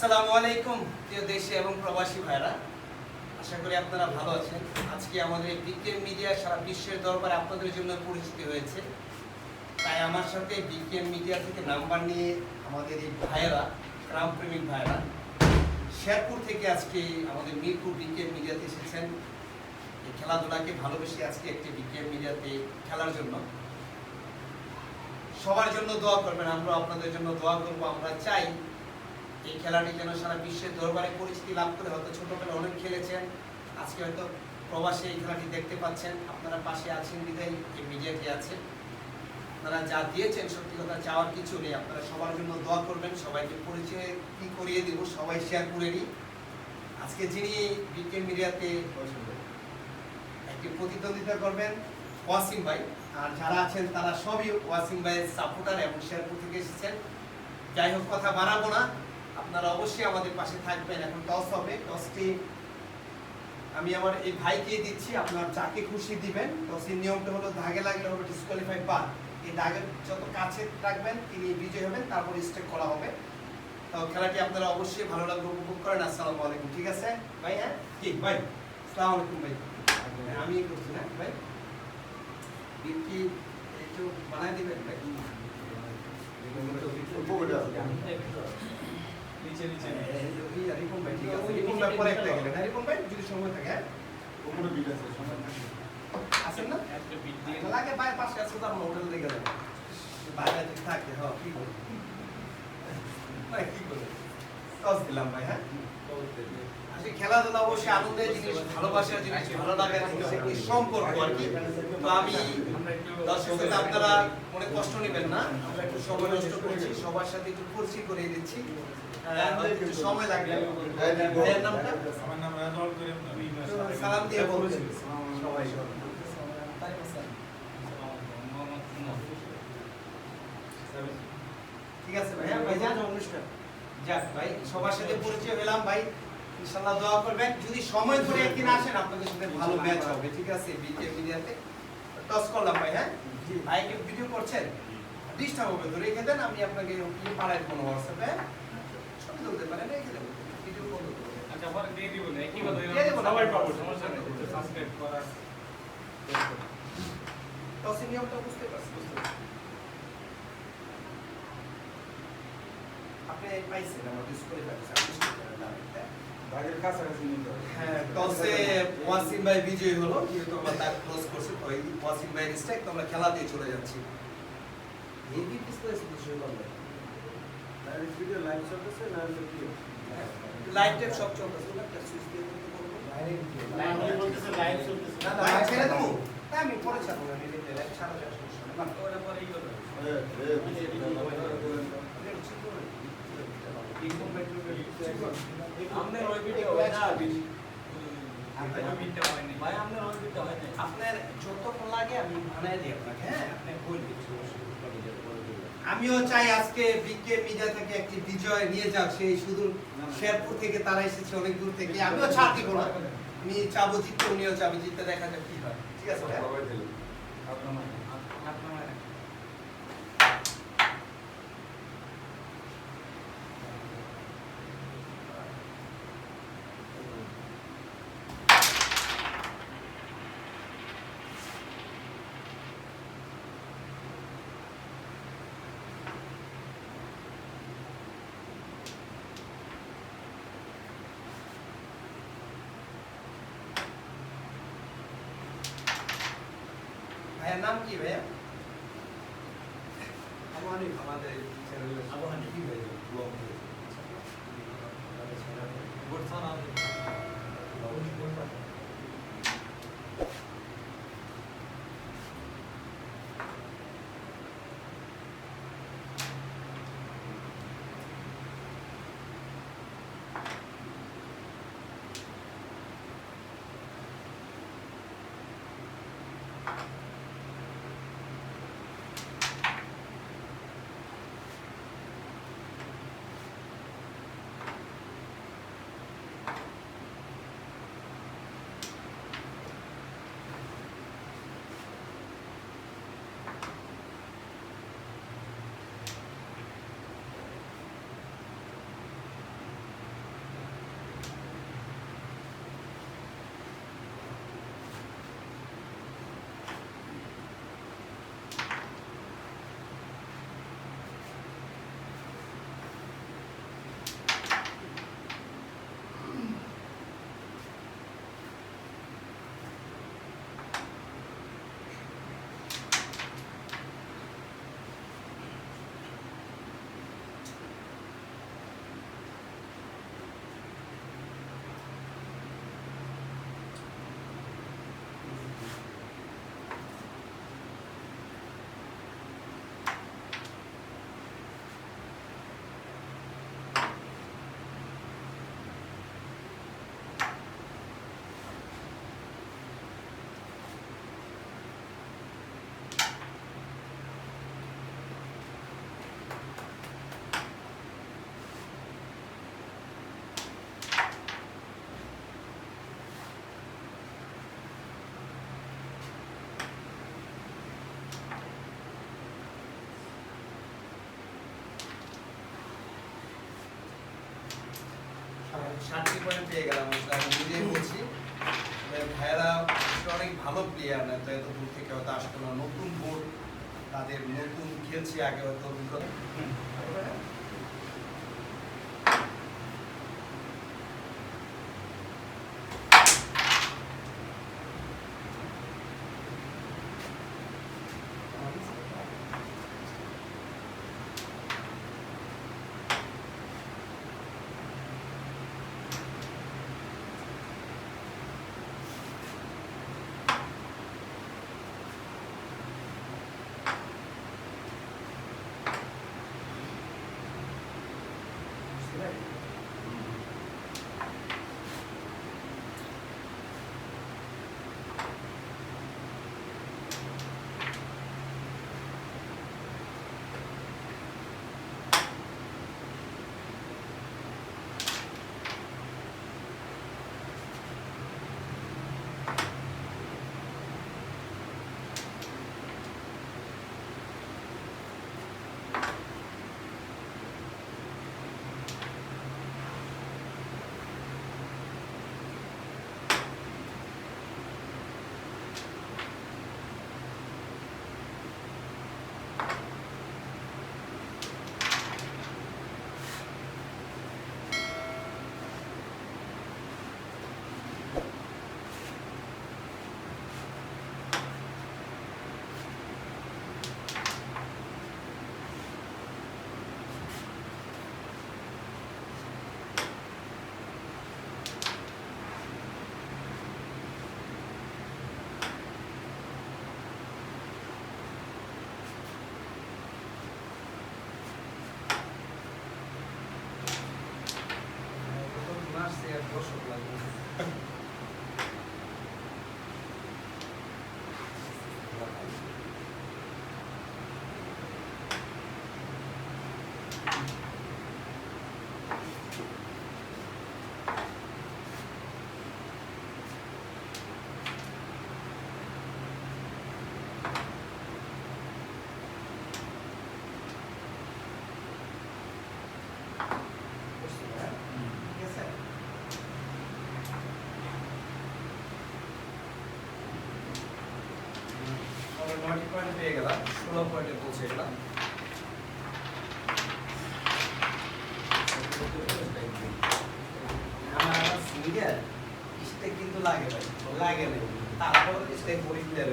আসসালামু আলাইকুম, প্রিয় দেশে এবং প্রবাসী ভাইরা আশা করি আপনারা ভালো আছেন। আজকে আমাদের বিকেএম মিডিয়া সারা বিশ্বের দরবারে আপনাদের জন্য পরিচিতি হয়েছে। তাই আমার সাথে বিকেএম মিডিয়া থেকে নাম্বার নিয়ে আমাদের এই ভাইয়েরা, গ্রামপ্রেমিক ভাইয়েরা, শেরপুর থেকে আজকে আমাদের মিরপুর বিকেএম মিডিয়াতে এসেছেন। এই খেলাধুলাকে ভালোবেসে আজকে একটি বিকেএম মিডিয়াতে খেলার জন্য। সবার জন্য দোয়া করবেন আমরা আপনাদের জন্য দোয়া করব। আমরা চাই এই খেলাটি যেন সারা বিশ্বের দরবারে পরিচিতি লাভ করে, হয়তো ছোটবেলা অনেক খেলেছেন। আজকে হয়তো প্রবাসে এই খেলাটি দেখতে পাচ্ছেন। আপনারা পাশে আছেন বিদায় এই মিডিয়াটি আছে। আপনারা যা দিয়েছেন, সত্যি কথা চাওয়ার কিছু নেই। আপনারা সবার জন্য দোয়া করবেন, সবাইকে পরিচয় কি করিয়ে দিব, সবাই শেয়ার করে নিই। আজকে যিনি বিকেএম মিডিয়াতে একটি প্রতিদ্বন্দ্বিতা করবেন ওয়াসিম ভাই। আর যারা আছেন, তারা সবই ওয়াসিম ভাইয়ের সাপোর্টার এবং শেরপুর থেকে এসেছেন। যাই হোক, কথা বাড়াবো না। আপনারা অবশ্যই আমাদের পাশে থাকবেন। এখন টস হবে। টসটি আমি আমার এই ভাইকে দিচ্ছি। আপনার যাকে খুশি দিবেন। টসের নিয়মটা হলো দাগে লাগলে হবে ডিসকোয়ালিফাই বাদ এই দাগের যত কাছে রাখবেন তিনি বিজয় হবেন তারপর স্টেক করা হবে। তো খেলাটি আপনারা অবশ্যই ভালো লাগবে উপভোগ করেন। আসসালামু আলাইকুম। ঠিক আছে? ভাই হ্যাঁ? কি? ভাই আসসালামু আলাইকুম ভাই। হ্যাঁ, আমি করছি না ভাই কি একটু বানায় দিবেন ভাই? নিচে নিচে রিপন ভাই ঠিক আছে। রিপন ভাই পরে একটা গেলেন হ্যাঁ রিপন ভাই যদি সময় থাকে হ্যাঁ। আছেন না? একটা বিট দিয়ে লাগে ভাই পাঁচ আছে তো আমরা হোটেল থেকে বাইরে থেকে থাকে হ্যাঁ কি করে ভাই কি করে টস দিলাম ভাই হ্যাঁ? আসলে খেলাধুলা অবশ্যই আনন্দের জিনিস ভালোবাসার জিনিস ভালো লাগার জিনিস সম্পর্ক আর কি। তো আমি দর্শক শ্রোতা, আপনারা মনে কষ্ট নেবেন না আমরা একটু সময় নষ্ট করছি সবার সাথে একটু পরিচয় করিয়ে দিচ্ছি। আহ, হয়তো একটু সময় লাগবে। নামটা? আমার নাম রাজওয়াল করিম সালাম দিয়ে বলবেন। সবাই। ঠিক আছে ভাই হ্যাঁ ভাই যান অনুষ্ঠান। যাক ভাই সবার সাথে পরিচয় হলাম ভাই। ইনশাআল্লাহ দোয়া করবেন। যদি সময় করে একদিন আসেন আপনাদের সাথে ভালো ম্যাচ হবে ঠিক আছে? বিকে মিডিয়াতে টস করলাম ভাই হ্যাঁ? ভাই কি ভিডিও করছেন? ডিস্টার্ব হবে তো রেখে দেন আমি আপনাকে ইয়ে পাড়ায় কোনো হোয়াটসঅ্যাপে ছবি তুলতে পারেন রেখে দেবো। ভিডিও কল আচ্ছা পরে দিয়ে দিব না একই কথা দিয়ে দিব সবাই পাবো সমস্যা নেই সাবস্ক্রাইব করার টসের নিয়মটা বুঝতে পারছি বুঝতে পারছি। আপনি পাইছেন আমার ডিসপ্লে পাইছেন আপনি হ্যাঁ? হ্যাঁ টসে ওয়াসিম ভাই বিজয়ী হলো যেহেতু আমরা তার ক্লোজ করছি ওই ওয়াসিম ভাইয়ের স্ট্রাইক তো আমরা খেলা দিয়ে চলে যাচ্ছি হেভি ডিসপ্লে শুরু করবে লাইভ চলতেছে না কি লাইট টাইপ সব চলতেছে ওটা একটা সুইচ দিয়ে লাইভ বলতেছে লাইভ চলতেছে না না ছেড়ে দেবো হ্যাঁ আমি পরে ছাড়বো ছাড়া যায় সমস্যা পরেই হ্যাঁ আমিও চাই আজকে বিকে মিডিয়া থেকে একটি বিজয় নিয়ে যাক, সেই সুদূর শেরপুর থেকে তারা এসেছে, অনেক দূর থেকে। আমিও ছাড় দিব আমি চাবো, জিততে উনিও চাবি, জিততে দেখা যাক কি হয়। ঠিক আছে ভাইয়ার নাম কি ভাইয়া? আমাদের আমাদের চ্যানেলের আবু হানিফ। কি ভাইয়া? ব্লগ ষাটটি পয়েন্ট পেয়ে গেলাম আমি নিজেই বলছি। ভাইয়েরা অনেক ভালো প্লেয়ার না তো এত দূর থেকে হয়তো আসতো না। নতুন বোর্ড তাদের নতুন খেলছে আগে হয়তো অভিজ্ঞতা। নয়টি পয়েন্ট পেয়ে গেলাম, ষোলো পয়েন্টে পৌঁছে গেলাম। আমার সিঙ্গেল স্টেক কিন্তু লাগে ভাই, লাগে না তারপর স্টেক পরীক্ষা ক্লিয়ার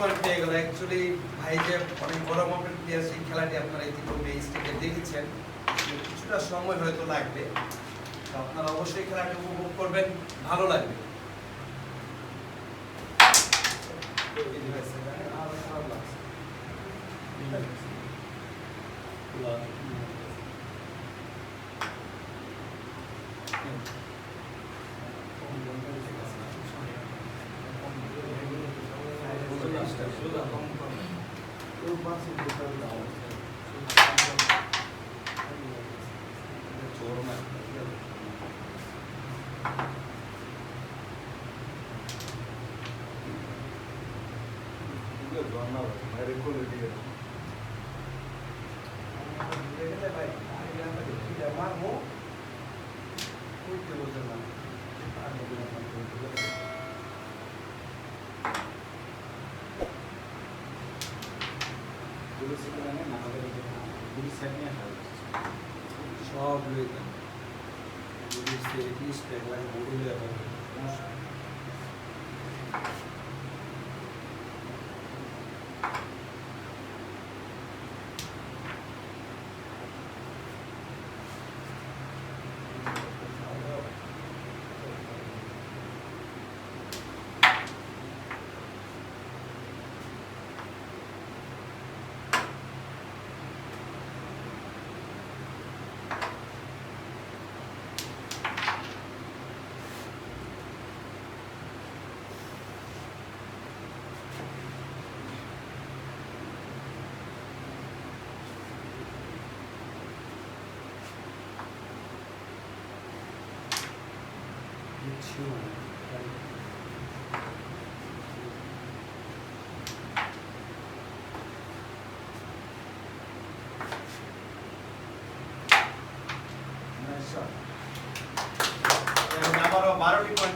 পয়েন্ট পেয়ে গেল। অ্যাকচুয়ালি ভাই যে অনেক বড় মাপের প্লেয়ার সেই খেলাটি আপনারা ইতিপূর্বে এই স্টেজে দেখেছেন। কিছুটা সময় হয়তো লাগবে। আপনারা অবশ্যই খেলাটি উপভোগ করবেন। ভালো লাগবে। সব লইতাম যদি সেটিস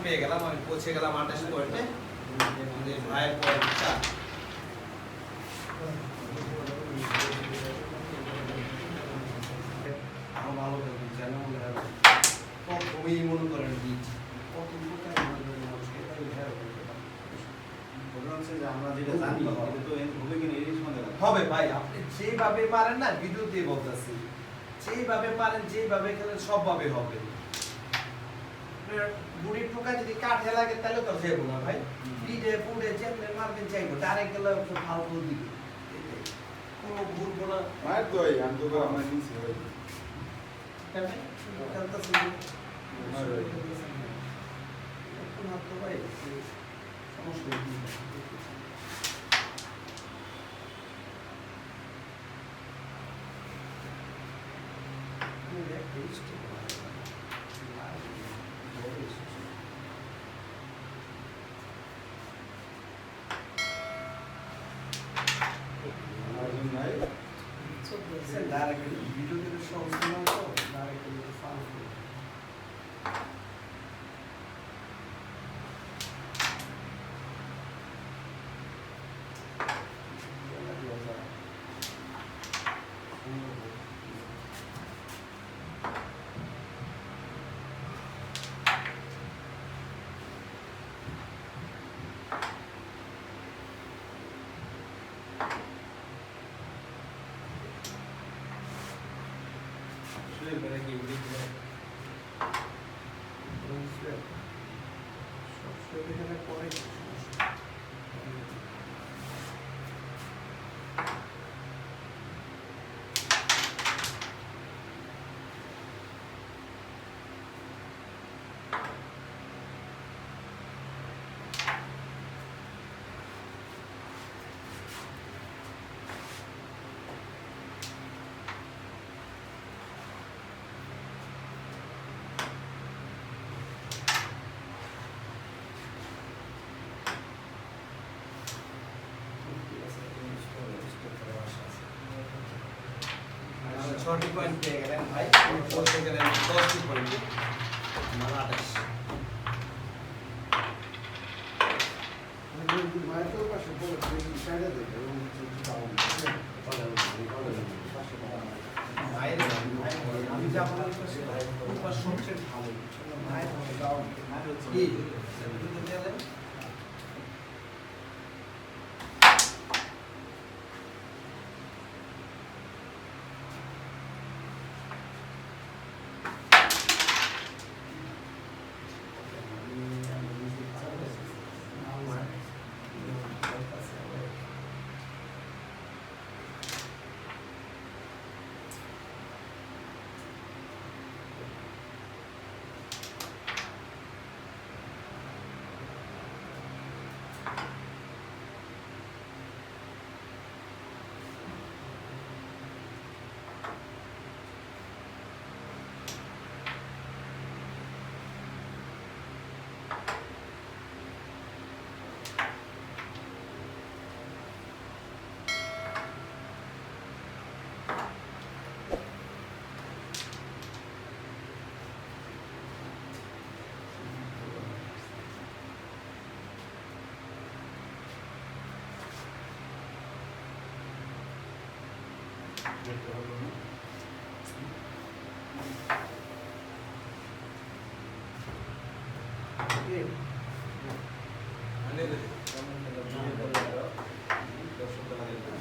পেয়ে গেলাম, আমি পৌঁছে গেলাম আঠাশ পয়েন্টে। আমাদের ভাইয়ের পয়েন্ট চার। যেটা ভাই, আপনি যেভাবে পারেন না ভিডিওতে যেভাবে পারেন, যেভাবে খেলেন, সবভাবে হবে। লাগে তাহলে তো যাব না ভাই। পিঠে পুড়ে চেপলে মারবেন চাইব ডাইরেক্ট গেলে ফালতু দিবে। কোনো ঘুরবো না। মায়ের তো আমি তো আমার নিচে ভাই কেমনে? খেলতেছি। আমার ভাই। একটু হাত তো ভাই, সমস্যা নেই। আমার জন্য নাই Directly, video থেকে সমস্যা না তো, directly ছটি পয়েন্ট পেয়ে গেলেন ভাই। পৌঁছে গেলেন দশটি পয়েন্টে আমার আঠাশ। আমি যা বলার সবচেয়ে ভালো। মায়ের মায়ের হচ্ছে কি দুটো গেলেন দেখতে হলো না দর্শকরা লাগে না।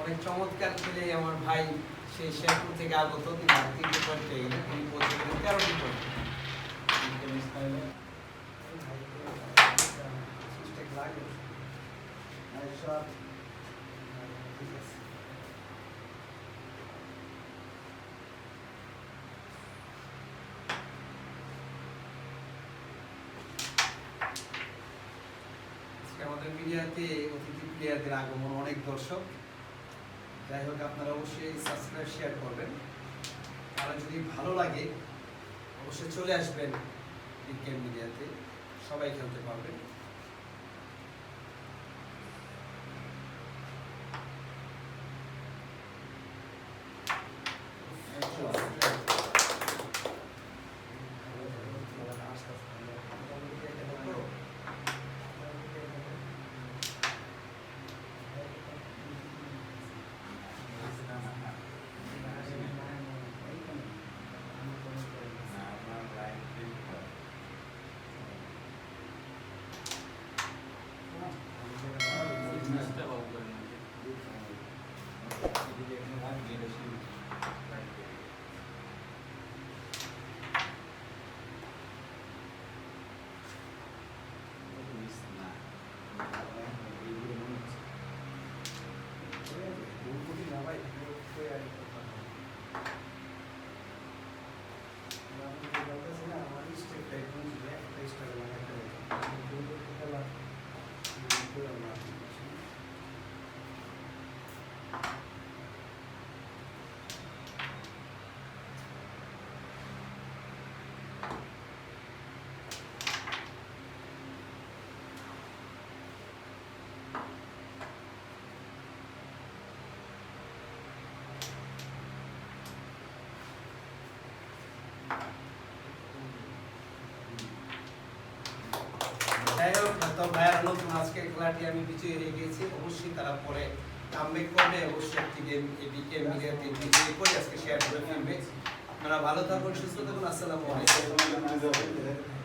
অনেক চমৎকার খেলে আমার ভাই সেই শেরপুর থেকে আগত তিনি আর তিনটি পয়েন্ট পেয়ে গেলেন তিনি পৌঁছে গেলেন তেরোটি পয়েন্ট আজকে আমাদের মিডিয়াতে অতিথি প্লেয়ারদের আগমন অনেক দর্শক যাই হোক, আপনারা অবশ্যই সাবস্ক্রাইব শেয়ার করবেন। আর যদি ভালো লাগে, অবশ্যই চলে আসবেন বিজ্ঞান মিডিয়াতে। সবাই খেলতে পারবেন। তো ভাইয়ার, নতুন আজকের খেলাটি আমি বিজয়ী হয়ে গিয়েছি। অবশ্যই তারা পরে কামব্যাক করবে। অবশ্যই একটি গেম এদিকে মিডিয়াতে বিজয়ী করে আজকে শেয়ার করে ফেলবে আপনারা ভালো থাকুন, সুস্থ থাকুন। আসসালামু আলাইকুম।